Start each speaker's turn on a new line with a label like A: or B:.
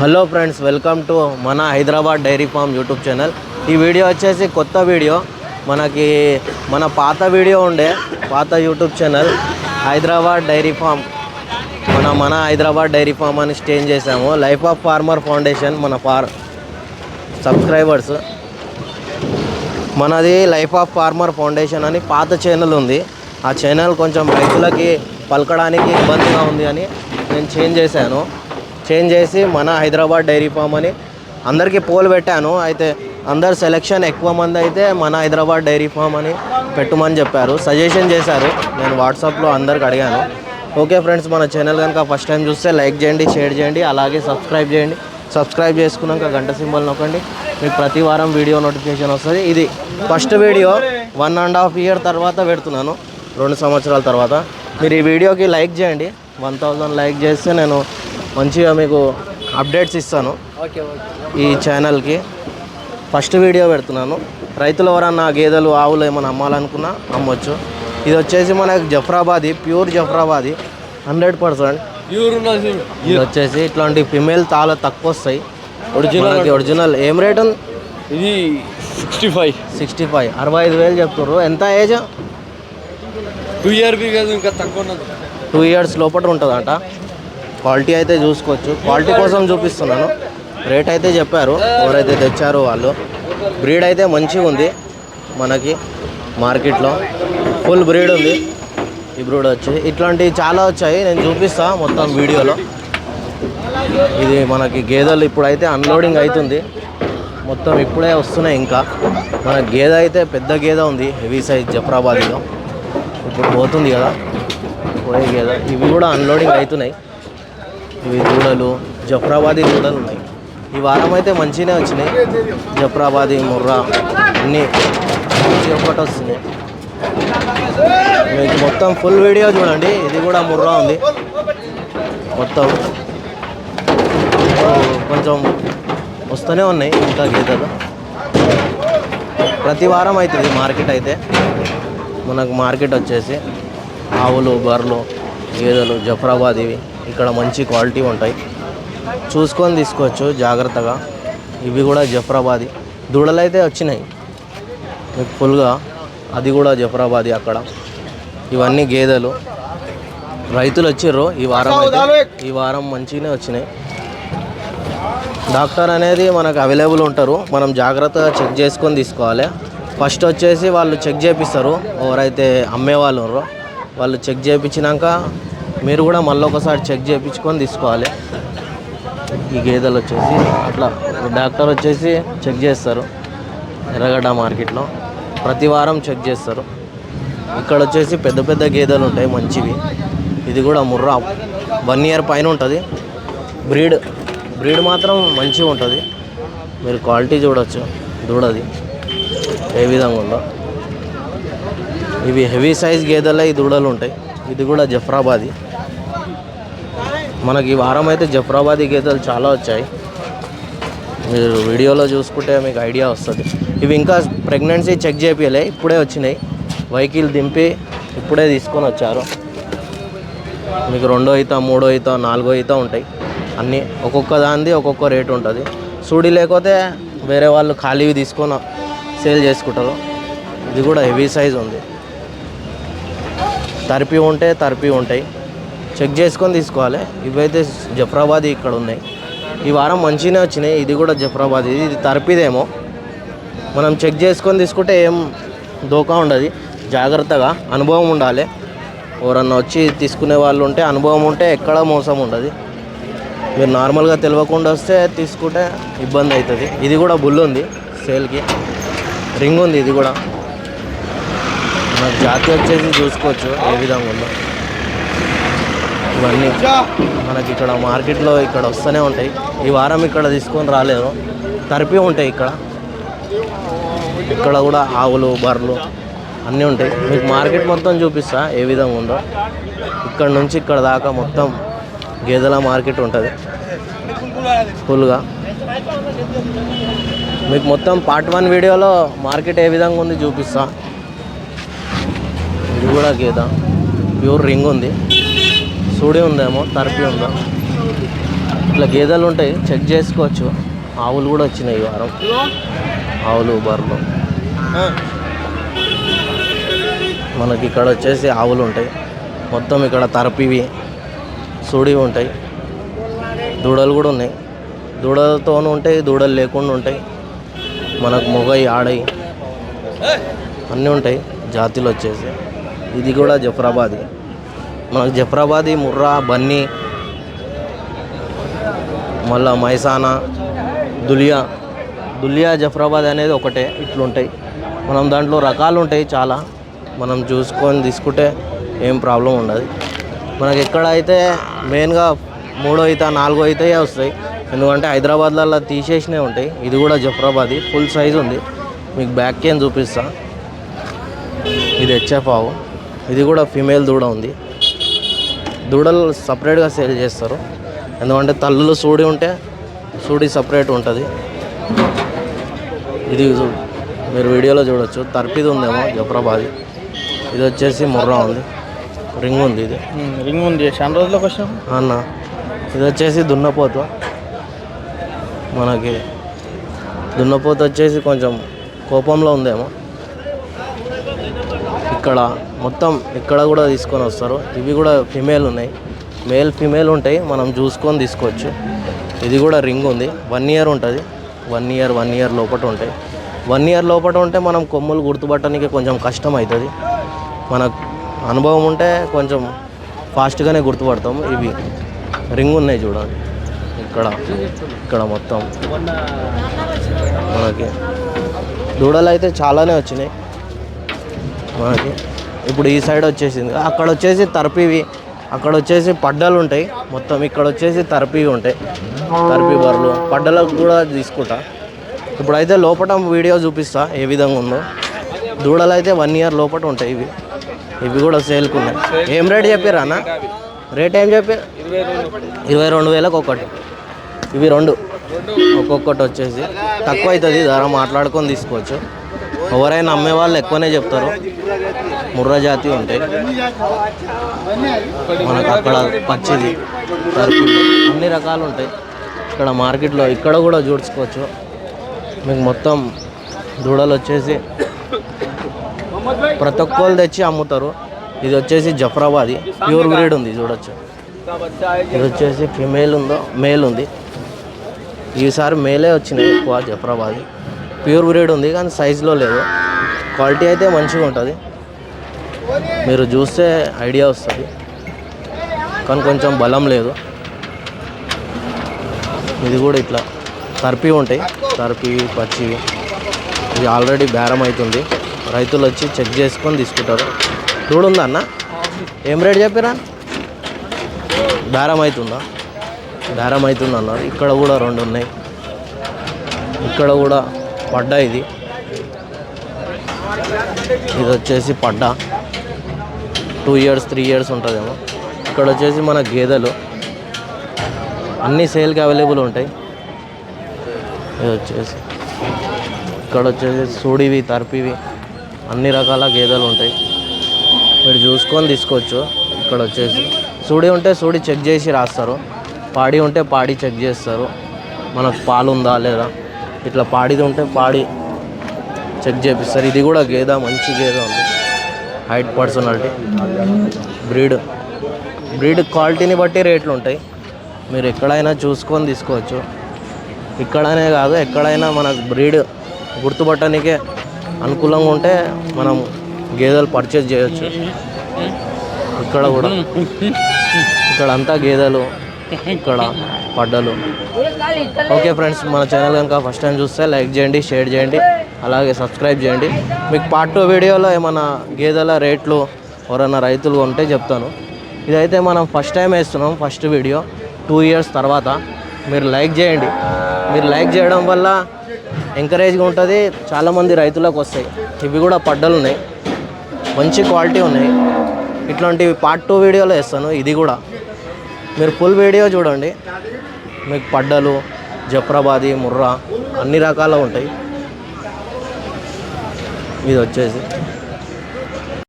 A: Hello friends welcome to మన Hyderabad dairy farm YouTube channel. ఈ video వచ్చేసి కొత్త వీడియో. మనకి మన పాత వీడియో ఉండే పాత YouTube channel Hyderabad dairy farm. మన మన హైదరాబాద్ డైరీ ఫామ్ అని స్టేన్ చేసాము లైఫ్ ఆఫ్ ఫార్మర్ ఫౌండేషన్ మన ఫార్ సబ్స్క్రైబర్స్. మనది లైఫ్ ఆఫ్ ఫార్మర్ ఫౌండేషన్ అని పాత ఛానల్ ఉంది. ఆ ఛానల్ కొంచెం రైతులకి పలకడానికి ఇబ్బందిగా ఉంది అని నేను చేంజ్ చేశాను. చేంజ్ చేసి మన హైదరాబాద్ డైరీ ఫామ్ అని అందరికీ పోల్ పెట్టాను. అయితే అందరు సెలెక్షన్ ఎక్కువ మంది అయితే మన హైదరాబాద్ డైరీ ఫామ్ అని పెట్టమని చెప్పారు. సజెషన్ చేశారు. నేను వాట్సాప్లో అందరికి అడిగాను. ఓకే ఫ్రెండ్స్ మన ఛానల్ కనుక ఫస్ట్ టైం చూస్తే లైక్ చేయండి షేర్ చేయండి అలాగే సబ్స్క్రైబ్ చేయండి. సబ్స్క్రైబ్ చేసుకున్నాక గంట సింబల్ నొక్కండి. మీకు ప్రతి వారం వీడియో నోటిఫికేషన్ వస్తుంది. ఇది first video one and half year తర్వాత పెడుతున్నాను. రెండు సంవత్సరాల తర్వాత. మీరు ఈ వీడియోకి లైక్ చేయండి. వన్ థౌజండ్ లైక్ చేస్తే నేను మంచిగా మీకు అప్డేట్స్ ఇస్తాను ఈ ఛానల్కి ఫస్ట్ వీడియో పెడుతున్నాను. రైతులు ఎవరన్నా గేదెలు ఆవులు ఏమైనా అమ్మాలనుకున్నా అమ్మొచ్చు. ఇది వచ్చేసి మనకి Jafrabadi pure Jafrabadi hundred percent ఇది వచ్చేసి ఇట్లాంటి ఫిమేల్ చాలా తక్కువ వస్తాయి.
B: ఒరిజినల్
A: ఒరిజినల్ ఏం రేట్
B: ఇది సిక్స్టీ ఫైవ్
A: సిక్స్టీ ఫైవ్ అరవై ఐదు వేలు చెప్తుర్రు. ఎంత ఏజ్
B: టూ ఇయర్ ఇంకా తక్కువ
A: టూ ఇయర్స్ లోపల ఉంటుందంట. క్వాలిటీ అయితే చూసుకోవచ్చు. క్వాలిటీ కోసం చూపిస్తున్నాను. రేట్ అయితే చెప్పారు. ఎవరైతే తెచ్చారో వాళ్ళు. బ్రీడ్ అయితే మంచిగా ఉంది మనకి మార్కెట్లో. ఫుల్ బ్రీడ్ ఉంది. ఈ బ్రీడ్ వచ్చి. ఇట్లాంటివి చాలా వచ్చాయి. నేను చూపిస్తా మొత్తం వీడియోలో. ఇది మనకి గేదెలు ఇప్పుడైతే అన్లోడింగ్ అవుతుంది. మొత్తం ఇప్పుడే వస్తున్నాయి ఇంకా. మన గేదె అయితే పెద్ద గేదె ఉంది. హెవీ సైజ్ జఫరాబాద్లో ఇప్పుడు పోతుంది కదా. పోయే గేదె. ఇవి కూడా అన్లోడింగ్ అవుతున్నాయి. ఇవి దూడలు జఫ్రాబాదీ దూడలు ఉన్నాయి. ఈ వారం అయితే మంచిగానే వచ్చినాయి. జఫ్రాబాదీ ముర్రా అన్నీ మంచి ఒక్కటి వస్తున్నాయి మీకు మొత్తం ఫుల్ వీడియో చూడండి. ఇది కూడా ముర్రా ఉంది. మొత్తం కొంచెం వస్తూనే ఉన్నాయి ఇంకా గీతలు. ప్రతి వారం అవుతుంది మార్కెట్ అయితే. మనకు మార్కెట్ వచ్చేసి ఆవులు బర్రెలు గేదెలు జఫరాబాద్ ఇవి. ఇక్కడ మంచి క్వాలిటీ ఉంటాయి. చూసుకొని తీసుకోవచ్చు జాగ్రత్తగా. ఇవి కూడా జఫరాబాది. దూడలు అయితే వచ్చినాయి. మీకు ఫుల్గా. అది కూడా జఫరాబాది అక్కడ. ఇవన్నీ గేదెలు. రైతులు వచ్చిర్రు. ఈ వారం అయితే ఈ వారం మంచిగానే వచ్చినాయి. డాక్టర్ అనేది మనకు అవైలబుల్ ఉంటారు. మనం జాగ్రత్తగా చెక్ చేసుకొని తీసుకోవాలి. ఫస్ట్ వచ్చేసి వాళ్ళు చెక్ చేపిస్తారు. ఎవరైతే అమ్మేవాళ్ళు ఉన్నారో వాళ్ళు చెక్ చేయించినాక మీరు కూడా మళ్ళీ ఒకసారి చెక్ చేయించుకొని తీసుకోవాలి. ఈ గేదెలు వచ్చేసి అట్లా డాక్టర్ వచ్చేసి చెక్ చేస్తారు. ఎర్రగడ్డ మార్కెట్లో ప్రతి వారం చెక్ చేస్తారు. ఇక్కడ వచ్చేసి పెద్ద పెద్ద గేదెలు ఉంటాయి మంచివి. ఇది కూడా ముర్రా. వన్ ఇయర్ పైన ఉంటుంది. బ్రీడ్ బ్రీడ్ మాత్రం మంచిగా ఉంటుంది. మీరు క్వాలిటీ చూడొచ్చు. దూడది ఏ విధంగా ఉందో. ఇవి హెవీ సైజ్ గేదెలే ఈ దూడలు ఉంటాయి. ఇది కూడా జఫ్రాబాదీ. మనకి ఈ వారం అయితే జఫ్రాబాదీ గీతాలు చాలా వచ్చాయి. మీరు వీడియోలో చూసుకుంటే మీకు ఐడియా వస్తుంది. ఇవి ఇంకా ప్రెగ్నెన్సీ చెక్ చేపియలే ఇప్పుడే వచ్చినాయి. వెహికల్ దింపి ఇప్పుడే తీసుకొని వచ్చారు. మీకు రెండో ఈత మూడో ఈత నాలుగో ఈత ఉంటాయి. అన్నీ ఒక్కొక్క దానిది ఒక్కొక్క రేటు ఉంటుంది. సూడి లేకపోతే వేరే వాళ్ళు ఖాళీవి తీసుకొని సేల్ చేసుకుంటారు. ఇది కూడా హెవీ సైజ్ ఉంది. తరిపి ఉంటే తరిపి ఉంటాయి. చెక్ చేసుకొని తీసుకోవాలి. ఇవైతే జఫరాబాద్ ఇక్కడ ఉన్నాయి. ఈ వారం మంచిగానే వచ్చినాయి. ఇది కూడా జఫరాబాద్. ఇది ఇది తరిపిదేమో. మనం చెక్ చేసుకొని తీసుకుంటే ఏం దోకా ఉండదు. జాగ్రత్తగా అనుభవం ఉండాలి. ఎవరన్నా వచ్చి తీసుకునే వాళ్ళు ఉంటే అనుభవం ఉంటే ఎక్కడ మోసం ఉండదు. మీరు నార్మల్గా తెలియకుండా వస్తే తీసుకుంటే ఇబ్బంది అవుతుంది. ఇది కూడా బుల్ ఉంది సేల్కి. రింగ్ ఉంది ఇది కూడా. మన జాతి వచ్చేసి చూసుకోవచ్చు ఏ విధంగా ఉందో. ఇవన్నీ మనకి ఇక్కడ మార్కెట్లో ఇక్కడ వస్తూనే ఉంటాయి. ఈ వారం ఇక్కడ తీసుకొని రాలేదు. తరిపి ఉంటాయి ఇక్కడ. ఇక్కడ కూడా ఆవులు బర్రెలు అన్నీ ఉంటాయి. మీకు మార్కెట్ మొత్తం చూపిస్తా ఏ విధంగా ఉందో. ఇక్కడ నుంచి ఇక్కడ దాకా మొత్తం గేదెల మార్కెట్ ఉంటుంది. ఫుల్గా. మీకు మొత్తం పార్ట్ వన్ వీడియోలో మార్కెట్ ఏ విధంగా ఉంది చూపిస్తా. ఇది కూడా గేద. ప్యూర్ రింగ్ ఉంది. సూడి ఉందేమో తరపి ఉందా? ఇట్లా గేదెలు ఉంటాయి చెక్ చేసుకోవచ్చు. ఆవులు కూడా వచ్చినాయి ఈ వారం. ఆవులు బర్రెలు. మనకి ఇక్కడ వచ్చేసి ఆవులు ఉంటాయి. మొత్తం ఇక్కడ తరపివి సుడివి ఉంటాయి. దూడలు కూడా ఉన్నాయి. దూడలతోనూ ఉంటాయి దూడలు లేకుండా ఉంటాయి. మనకు మొగయి ఆడయి అన్నీ ఉంటాయి. జాతిలు వచ్చేసి. ఇది కూడా జఫరాబాదీ మనకు జఫరాబాదీ ముర్రా బన్నీ మళ్ళా మైసానా దులియా. దులియా జఫరాబాద్ అనేది ఒకటే ఇట్లుంటాయి. మనం దాంట్లో రకాలు ఉంటాయి చాలా. మనం చూసుకొని తీసుకుంటే ఏం ప్రాబ్లం ఉండదు. మనకి ఎక్కడ అయితే మెయిన్గా మూడో అయితే నాలుగో అయితే వస్తాయి. ఎందుకంటే హైదరాబాద్లలో తీసేసినవి ఉంటాయి. ఇది కూడా జఫరాబాది ఫుల్ సైజ్ ఉంది. మీకు బ్యాక్ కేన్ చూపిస్తా. ఇది హెచ్ఎఫ్ ఆవు. ఇది కూడా ఫీమేల్ దూడ ఉంది. దూడలు సపరేట్గా సేల్ చేస్తారు. ఎందుకంటే తల్లులు సూడి ఉంటే సూడి సపరేట్ ఉంటుంది. ఇది మీరు వీడియోలో చూడొచ్చు. తర్పిది ఉందేమో జఫరాబాద్. ఇది వచ్చేసి ముర్రా ఉంది. రింగ్ ఉంది ఇది.
C: రింగ్ ఉంది. చాలా రోజులకు వచ్చినాం
A: అన్న ఇది వచ్చేసి దున్నపోతు. మనకి దున్నపోతు వచ్చేసి కొంచెం కోపంలో ఉందేమో. ఇక్కడ. మొత్తం ఇక్కడ కూడా తీసుకొని వస్తారు. ఇవి కూడా ఫిమేల్ ఉన్నాయి. మేల్ ఫిమేల్ ఉంటాయి. మనం చూసుకొని తీసుకోవచ్చు. ఇది కూడా రింగ్ ఉంది. వన్ ఇయర్ ఉంటుంది. వన్ ఇయర్ వన్ ఇయర్ లోపల ఉంటాయి. వన్ ఇయర్ లోపల ఉంటే మనం కొమ్ములు గుర్తుపట్టడానికి కొంచెం కష్టం అవుతుంది. మనకు అనుభవం ఉంటే కొంచెం ఫాస్ట్గానే గుర్తుపడతాము. ఇవి రింగ్ ఉన్నాయి చూడండి. ఇక్కడ ఇక్కడ మొత్తం. మనకి దూడలు అయితే చాలానే వచ్చినాయి. మనకి. ఇప్పుడు ఈ సైడ్ వచ్చేసింది. అక్కడ వచ్చేసి తరపివి అక్కడ వచ్చేసి పడ్డలు ఉంటాయి. మొత్తం ఇక్కడ వచ్చేసి తరపివి ఉంటాయి. తరపి బర్రెలు. పడ్డలకు కూడా తీసుకుంటా. ఇప్పుడైతే లోపల వీడియో చూపిస్తా ఏ విధంగా ఉందో. దూడలు అయితే వన్ ఇయర్ లోపల ఉంటాయి ఇవి. ఇవి కూడా సేల్కున్నాయి ఏం రేట్ చెప్పారా అన్న? రేట్ ఏం చెప్పారు ఇరవై రెండు వేలకు ఒకటి. ఇవి రెండు. ఒక్కొక్కటి వచ్చేసి. తక్కువ అవుతుంది ధర మాట్లాడుకొని తీసుకోవచ్చు. ఎవరైనా అమ్మే వాళ్ళు ఎక్కువనే చెప్తారు. ముర్రా జాతి ఉంటాయి మనకు అక్కడ పచ్చిది అన్ని రకాలు ఉంటాయి. ఇక్కడ మార్కెట్లో ఇక్కడ కూడా చూసుకోవచ్చు మీకు మొత్తం దూడలు వచ్చేసి ప్రతి ఒక్కరు తెచ్చి అమ్ముతారు. ఇది వచ్చేసి జఫరాబాది. ప్యూర్ బ్రీడ్ ఉంది చూడొచ్చు. ఇది వచ్చేసి ఫిమేల్ ఉందో మేల్ ఉంది. ఈసారి మేలే వచ్చినాయి ఎక్కువ జఫరాబాది. ప్యూర్ బ్రీడ్ ఉంది కానీ సైజులో లేదు. క్వాలిటీ అయితే మంచిగా ఉంటుంది. మీరు చూస్తే ఐడియా వస్తుంది. కానీ కొంచెం బలం లేదు. ఇది కూడా ఇట్లా తర్పి ఉంటాయి. తర్పి పచ్చి. ఇది ఆల్రెడీ బేరం అవుతుంది. రైతులు వచ్చి చెక్ చేసుకొని తీసుకుంటారు. చూడుందా అన్న? ఏం రేట్ చెప్పారా? బేరం అవుతుందా? బేరం అవుతుంది అన్నారు ఇక్కడ కూడా రెండు ఉన్నాయి. ఇక్కడ కూడా పడ్డ ఇది. ఇది వచ్చేసి పడ్డ. టూ ఇయర్స్ త్రీ ఇయర్స్ ఉంటుందేమో. ఇక్కడ వచ్చేసి మన గేదెలు. అన్ని సేల్కి అవైలబుల్ ఉంటాయి. ఇది వచ్చేసి. ఇక్కడ వచ్చేసి సూడివి తర్పివి అన్ని రకాల గేదెలు ఉంటాయి. మీరు చూసుకొని తీసుకోవచ్చు. ఇక్కడ వచ్చేసి సూడి ఉంటే సూడి చెక్ చేసి రాస్తారు. పాడి ఉంటే పాడి చెక్ చేస్తారు. మనకు పాలు ఉందా లేదా? ఇట్లా పాడిది ఉంటే పాడి చెక్ చేపిస్తారు ఇది కూడా గేదె మంచి గేదె ఉంది. హైట్ పర్సనాలిటీ బ్రీడ్ బ్రీడ్ క్వాలిటీని బట్టి రేట్లు ఉంటాయి. మీరు ఎక్కడైనా చూసుకొని తీసుకోవచ్చు. ఇక్కడనే కాదు ఎక్కడైనా మనకు బ్రీడ్ గుర్తుపట్టడానికే అనుకూలంగా ఉంటే మనం గేదెలు పర్చేజ్ చేయొచ్చు. ఇక్కడ కూడా. ఇక్కడ అంతా గేదెలు ఇక్కడ పడ్డలు. ఓకే ఫ్రెండ్స్ మన ఛానల్ కనుక ఫస్ట్ టైం చూస్తే లైక్ చేయండి షేర్ చేయండి అలాగే సబ్స్క్రైబ్ చేయండి. మీకు పార్ట్ టూ వీడియోలో ఏమైనా గేదెల రేట్లు ఎవరైనా రైతులు ఉంటే చెప్తాను. ఇదైతే మనం ఫస్ట్ టైం వేస్తున్నాం ఫస్ట్ వీడియో టూ ఇయర్స్ తర్వాత మీరు లైక్ చేయండి. మీరు లైక్ చేయడం వల్ల ఎంకరేజ్గా ఉంటుంది. చాలామంది రైతులకు వస్తాయి. ఇవి కూడా పడ్డలు ఉన్నాయి. మంచి క్వాలిటీ ఉన్నాయి. ఇట్లాంటివి పార్ట్ టూ వీడియోలో వేస్తాను. ఇది కూడా. మీరు ఫుల్ వీడియో చూడండి. మీకు పడ్డలు జఫ్రాబాదీ ముర్రా అన్ని రకాలు ఉంటాయి. ఇది వచ్చేసి